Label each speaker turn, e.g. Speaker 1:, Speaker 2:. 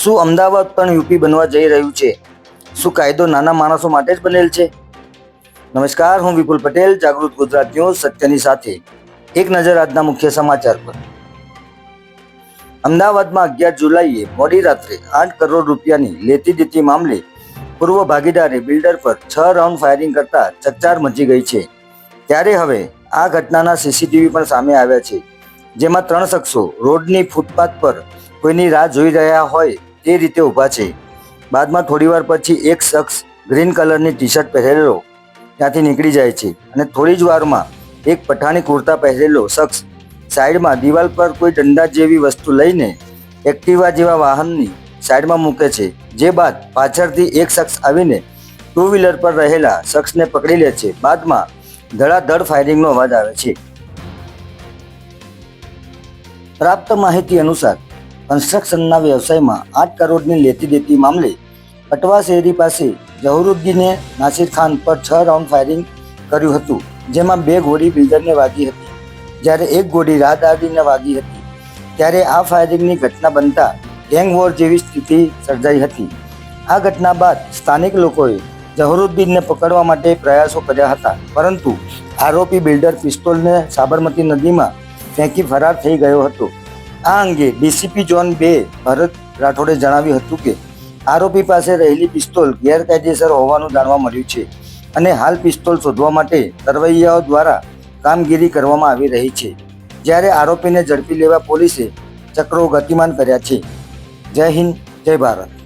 Speaker 1: શું અમદાવાદ પણ યુપી બનવા જઈ રહ્યું છે? શું કાયદો નાના માણસો માટે જ બનેલ છે? નમસ્કાર, હું વિપુલ પટેલ, જાગૃત ગુજરાત ન્યૂઝ, સત્યની સાથે. એક નજર આજના મુખ્ય સમાચાર પર. અમદાવાદમાં અગિયાર જુલાઈએ મોડી રાત્રે આઠ કરોડ રૂપિયાની લેતી દેતી મામલે પૂર્વ ભાગીદારે બિલ્ડર પર છ રાઉન્ડ ફાયરિંગ કરતા ચકચાર મચી ગઈ છે. ત્યારે હવે આ ઘટનાના સીસીટીવી પણ સામે આવ્યા છે, જેમાં ત્રણ શખ્સો રોડની ફૂટપાથ પર કોઈની રાહ જોઈ રહ્યા હોય તે રીતે ઊભા છે. બાદમાં થોડીવાર પછી એક શખ્સ ગ્રીન કલરની ટી શર્ટ પહેરેલો ત્યાંથી નીકળી જાય છે અને થોડી જ વારમાં એક પઠાણી કુર્તા પહેરેલો શખ્સ સાઈડમાં દિવાલ પર કોઈ દંડા જેવી વસ્તુ લઈને એક્ટિવા જેવા વાહનની સાઈડમાં મૂકે છે, જે બાદ પાછળથી એક શખ્સ આવીને ટુ વ્હીલર પર રહેલા શખ્સને પકડી લે છે. બાદમાં ધડાધડ ફાયરિંગનો અવાજ આવે છે. પ્રાપ્ત માહિતી અનુસાર કન્સ્ટ્રક્શનના વ્યવસાયમાં આઠ કરોડની લેતી દેતી મામલે પટવા શેરી પાસે જહરુદ્દીને નાસિર ખાન પર છ રાઉન્ડ ફાયરિંગ કર્યું હતું, જેમાં બે ગોળી બિલ્ડરને વાગી હતી. જ્યારે એક ગોળી રાહદારીને વાગી હતી, ત્યારે આ ફાયરિંગની ઘટના બનતા ગેંગ વોર જેવી સ્થિતિ સર્જાઈ હતી. આ ઘટના બાદ સ્થાનિક લોકોએ જહરુદ્દીનને પકડવા માટે પ્રયાસો કર્યા હતા, પરંતુ આરોપી બિલ્ડર પિસ્તોલને સાબરમતી નદીમાં ફેંકી ફરાર થઈ ગયો હતો. આ અંગે ડીસીપી જોન બે, ભરત રાઠોડે જણાવ્યું હતું કે, આરોપી પાસે રહેલી પિસ્તોલ ગેરકાયદેસર હોવાનું જાણવા મળ્યું છે અને હાલ પિસ્તોલ શોધવા માટે તરવૈયાઓ દ્વારા કામગીરી કરવામાં આવી રહી છે. જ્યારે આરોપીને ઝડપી લેવા પોલીસે ચક્રો ગતિમાન કર્યા છે. જય હિન્દ, જય ભારત.